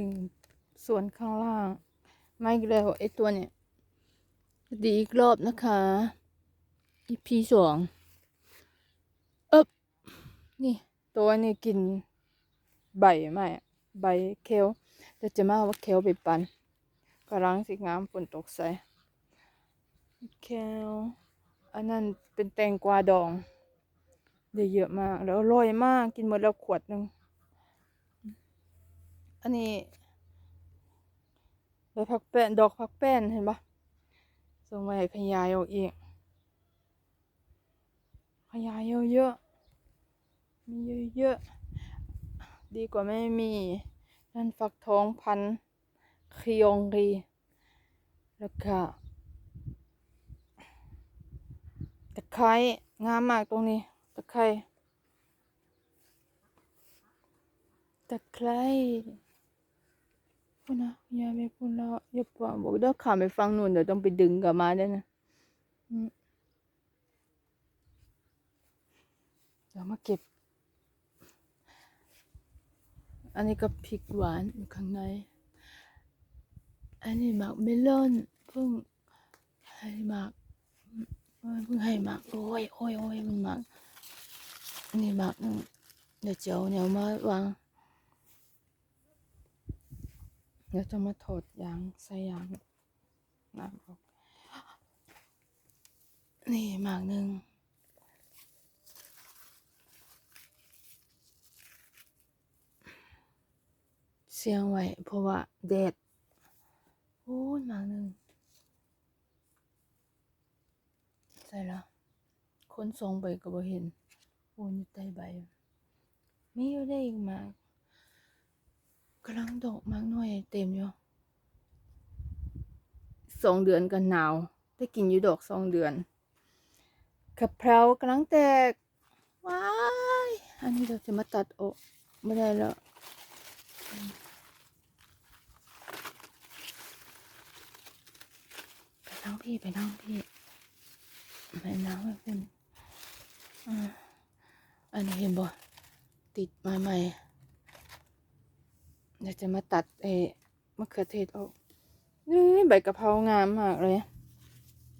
ถึงส่วนข้างล่างไม่แล้วไอตัวเนี่ยดีอีกรอบนะคะ EP สองเอ๊บนี่ ตัวนี้กินใบไมอะใบเคลแต่จะมาว่าเคลไปปันกำลังสิงามฝนตกใส่เคลอันนั้นเป็นแตงกวาดอง ได้เยอะมาก แล้วอร่อยมากกินหมดแล้วขวดหนึ่ง อันนี้ใบผักแป้นดอกผักแป้นเห็นปะส่งมาให้ขยายเอาเองขยายเยอะๆมีเยอะๆดีกว่าไม่มี นั่นฟักทองพันคิยองรีแล้วก็ตะไคร้งามมากตรงนี้ตะไคร้ตะไคร้ พูดนะอย่าไปพูดแล้วอย่าปวบอกเดี๋ยวขาไปฟังนู่นเดี๋ยวต้องไปดึงกลับมาด้วยนะอืมเดี๋ยวมาเก็บ อันนี้ก็พริกหวานอยู่ข้างใน อันนี้หมากเมลอนเพิ่งให้หมากเอ้ยเพิ่งให้หมากโอ้ยโอ้ยโอ้ยมันหมากนี่หมากหนึงเดี๋ยวเจ้าเนี่ยเอามาวาง เดี๋ยวจะมาถอดยางใส่ยางน้ำออก นี่หมากหนึ่งเสียงไว้เพราะว่าแดดโอ้ยหมากหนึ่งใส่แล้วคนสองใบก็บ่เห็นโอ้ยอยู่ใต้ใบมีอยู่ได้อีกหมาก กำลังดอกหมากน้อยเต็มอยู่สองเดือนกันหนาว ได้กินอยู่ดอกสองเดือนกะเพรากำลังแตกว้ายอันนี้เราจะมาตัดออกไม่ได้แล้วไปนั่งพี่ไปนั่งพี่ไปนั่งให้คุณอ่าอันนี้เห็นบ่ติดมาใหม่ เดี๋ยวจะมาตัดเออมะเขือเทศออกนี่ใบกะเพรางามมากเลย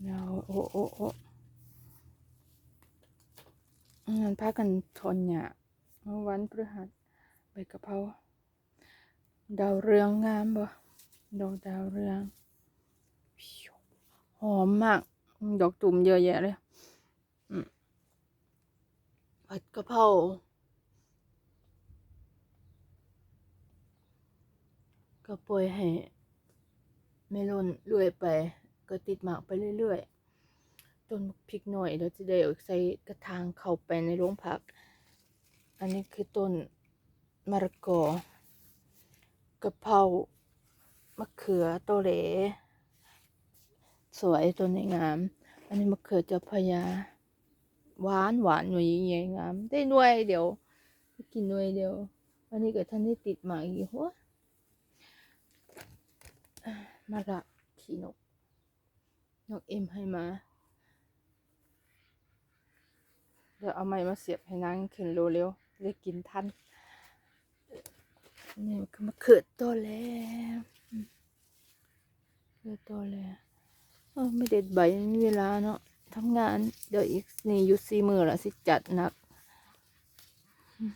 เดี๋ยวโอ้โอ้โอ้งั้นพากันทนเนี่ยวันพฤหัสใบกะเพราดาวเรืองงามบ่ดอกดาวเรือง หอมมาก ดอกตุ่มเยอะแยะเลยผัดกะเพรา ก็ปล่อยให้เมลอนเรื่อยไป ก็ติดหมากไปเรื่อยๆต้นพริกหน่อยเดี๋ยวจะได้เอาใส่กระถางเข้าไปในโรงผัก อันนี้คือต้นมะระกอกระเพรามะเขือโตเหลสวยตัวนี้งาม อันนี้มะเขือเจ้าพระยา หวานหวานหน่วยใหญ่งาม ได้หน่วยเดียว กินหน่วยเดียวอันนี้ก็ท่านได้ติดหมากอีกหัว มาละขี่นก นกเอ็มให้มา เดี๋ยวเอาไม้มาเสียบให้นางขึ้นเร็วๆได้กินทันนี่มันก็มะเขือโตแล้วอืมมะเขือโตแล้วเออไม่เด็ดใบไม่มีเวลาเนาะทำงาน เดี๋ยวอีกนี่ยู่สี่มือละสิจัดหนักอืม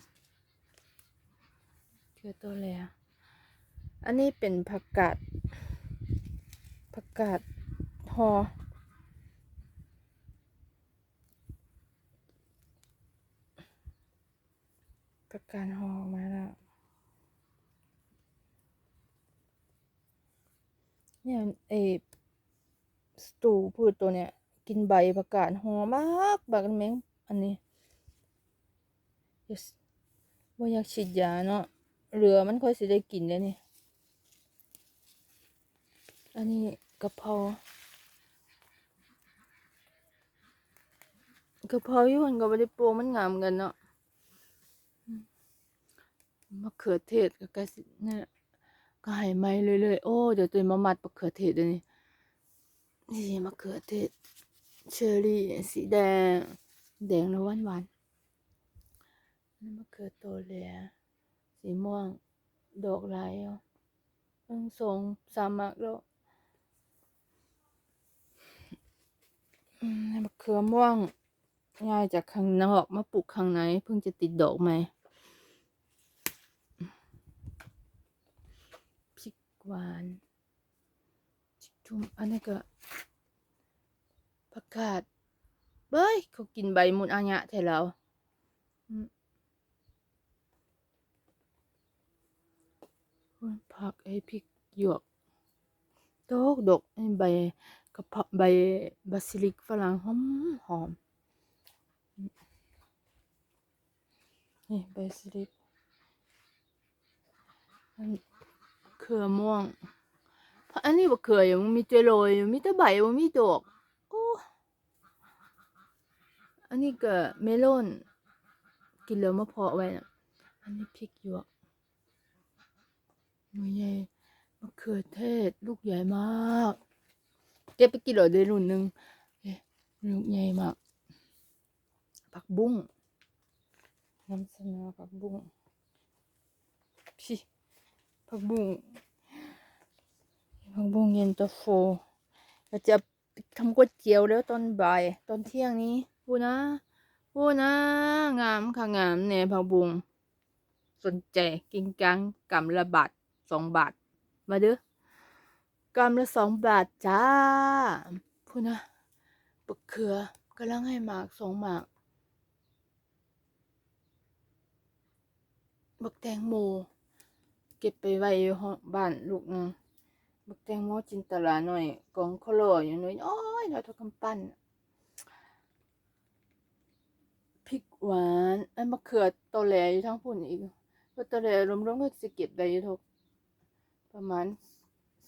เจอตัวแล้ว อันนี้เป็นผักกาดผักกาดหอผักกาดหอมาแล้วเนี่ยไอสตูพืชตัวเนี้ยกินใบผักกาดหอมากบักแมงอันนี้ yes ว่าอยากฉีดยาเนาะเหลือมันค่อยสิได้กินเลยนี่ อันนี้กะเพรากะเพราอยู่มันก็ไม่ได้โปรมันงามกันเนาะมะเขือเทศก็ใกล้สิเนี่ยก็ให้ไหมเลยๆโอ้เดี๋ยวตัวมามัดมะเขือเทศเดี๋ยวนี้นี่มะเขือเทศเชอรี่สีแดง แดงแล้วหวานหวานๆนี่มะเขือโตเลยสีม่วง ดอกลายอะหนึ่งสองสามมากแล้ว มมะเขือม่วงย้ายจากข้างนอกมาปลูกข้างในเพิ่งจะติดดอกใหมพริกหวานพริจุ่มอันนี้ก็ผักกาดเบ้ยเขากินใบมุนอาญะแท้แล้วผักไอ้พริกหยวกดอกดอกไอ้ใบ กระเพาะใบบาซิลิกฝรั่งหอมหอมนี่บาซิลิกเขือม่วงอันนี้บ่เขืออยู่มันมีเจโรยอยู่มีแต่ใบบ่มีดอกโอ้อันนี้ก็เมลอนกินแล้วมาเพาะไว้นะอันนี้พริกหยวกหน่วยใหญ่มะเขือเทศลูกใหญ่มาก เก็บไปกินเหรอเดือนรุ่นหนึ่งเอ๊ะลูกใหญ่มากผักบุ้งน้ำเสนอผักบุ้งพี่ผักบุ้งผักบุ้งเย็นตาโฟเราจะทำก๋วยเตี๋ยวแล้วตอนบ่าย ตอนเที่ยงนี้พูดนะพูดนะงามค่ะงามเนี่ยผักบุ้งสนใจกินกังกำละบาทสองบาท มาเด้อ กำละสองบาทจ้าพูดนะบักเขือกำลังให้หมากสองหมากบักแตงโม เก็บไปไว้ห้องบ้านลูกนึงบักแตงโมจินตลาหน่อยกองโคโลอยู่หน่อยโอ้ยเราท่ากำปั้นพริกหวานไอ้มะเขือตอแหลอยู่ทั้งพุ่นอีกก็ตอแหลรวมๆก็จะเก็บได้อยู่ทุกประมาณ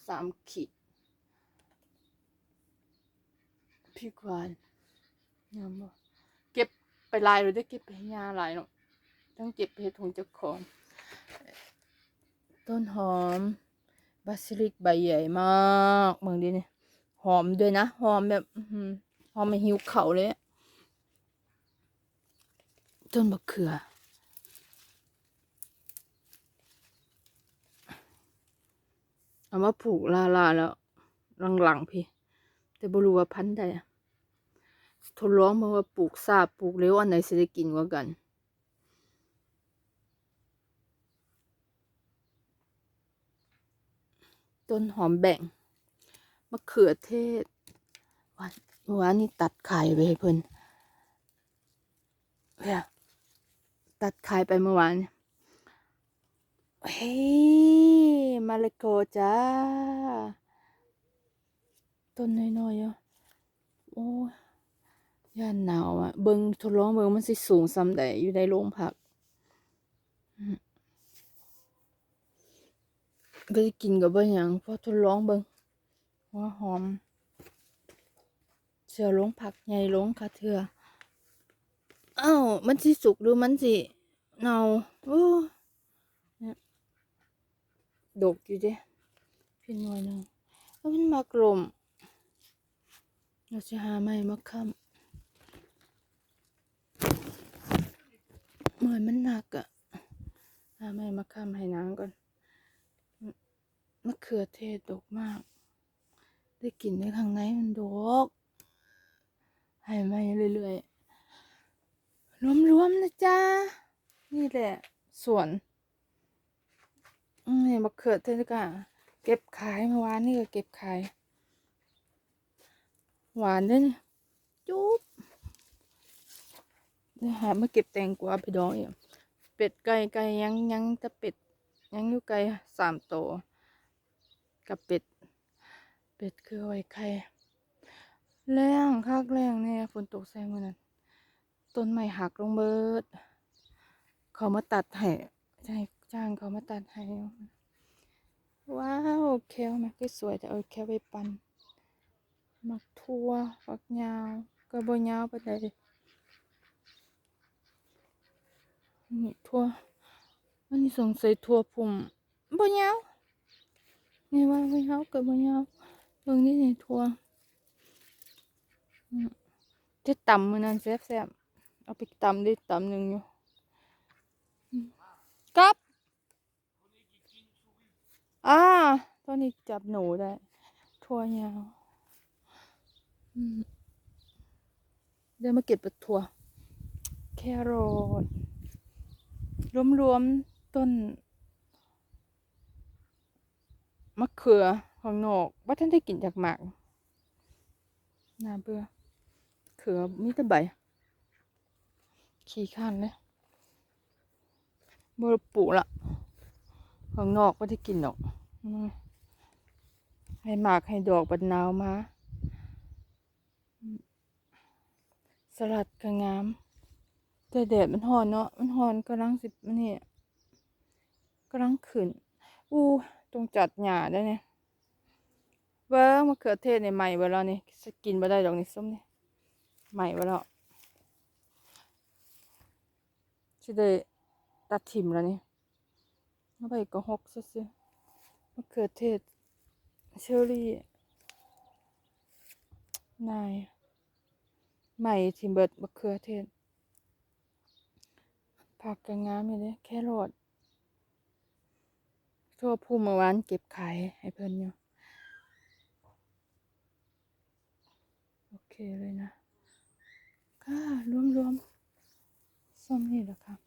สามขีดพริกวานงามบ่เก็บไปลายหรือได้เก็บไปยาลายเนาะต้องเก็บเพชรของเจ้าของ ต้นหอมบาซิลิกใบใหญ่มากเมืองดีเนี่ยหอมด้วยนะ หอมแบบหอมมาหิวเขาเลยอะต้นมะเขือ เอามาผูกลาลาแล้วหลังๆพี่ แต่บรูว่าพันธุ์ใดทดลองมาว่าปลูกซาปลูกเร็วอันไหนสิได้กินกว่ากันต้นหอมแบ่งมะเขือเทศวันเมื่อวานนี้ตัดขายไปเพิ่นเนี่ยตัดขายไปเมื่อวานเนี่ย เฮ้ยมาเลโกจ้า ต้นน้อยๆอะโอ้ยย่านหนาวอะ เบิงทดลองเบิงมันสิสูงซำใดอยู่ในโรงผักก็จะกินกับบ่หยังเพราะทดลองเบิงว่าหอม เสือลงผักใหญ่ลงค่ะเถื่ออ้าวมันสิสุกหรือมันสิเนาโอ้ ดกอยู่เด้พี่น้อยหนึงแล้วมันมากลมเราจะหาไม้มาค้ำเหมือนมันหนักอะหาไม้มาค้ำให้นางก่อนมะเขือเทศดกมาก ได้กลิ่นในข้างในมันดกให้มาเรื่อยๆรวมๆนะจ๊ะ นี่แหละ ส่วนอืม นี่มะเขือเทศก็เก็บขายเมื่อวานนี่ก็เก็บขาย หวานด้วยนี่จุ๊บเดี๋ยหามาเก็บแตงกวาไปดองอีกเป็ดไก่ไก่ยังยังแต่เป็ดยังอยู่ไก่สามตัวกับเป็ด เป็ดคือไว้ไข่แรงคักแรงเนี่ยฝนตกแซงวันนั้นต้นไม้หักลงเบิด เขามาตัดให้ใช่ จ้างเขามาตัดให้ ว้าวแควมันก็สวยแต่เอาแควไปปันมักทั่วฝักยาว ก็บ่ยาวไปานใดนี่ทั่วอันนี้สงสัยทั่วพุ่มบ่ยาวนี่ว่าบ่ยาวก็บ่ยาวเบิ่งนี่นี่ทั่วจะตำมื้อนั้นแซ่บๆเอาไปต่ำได้ต่ำหนึ่งอยู่อืมกับ อ่าตอนนี้จับหนูได้ทั่วยาวเดินมาเก็บปัดทั่ว แครอทรวมๆต้น มะเขือของนอกว่าท่านได้กินจากหมากน่าเบื่อเขือมีแต่ใบ ขี้ข้านเลยบรปลูละของนอกว่าได้กินหรอก ให้หมากให้ดอกบัดนาวมา สลัดก็งาม แต่แดดมันหอนเนาะ มันหอนกำลังสิบนี่กำลังขึ้น อู้ตรงจัดหญ้าได้เนี่ยเบิ้งมะเขือเทศในใหม่เวลานี่สกินบ่ได้ดอกนี่ส้มนี่ใหม่เวลาสิได้ตัดทิมแล้วนี่เอาไปก็หกซื่อๆ มะเขือเทศ เชอรี่ นาย ใหม่ทิมเบิร์ดมะเขือเทศ ผักก็งามอยู่เด้แครอททั่วผู้เมื่อวานเก็บขายให้เพิ่นอยู่ โอเคเลยนะ ค่ะรวมๆส้มนี่แหละค่ะ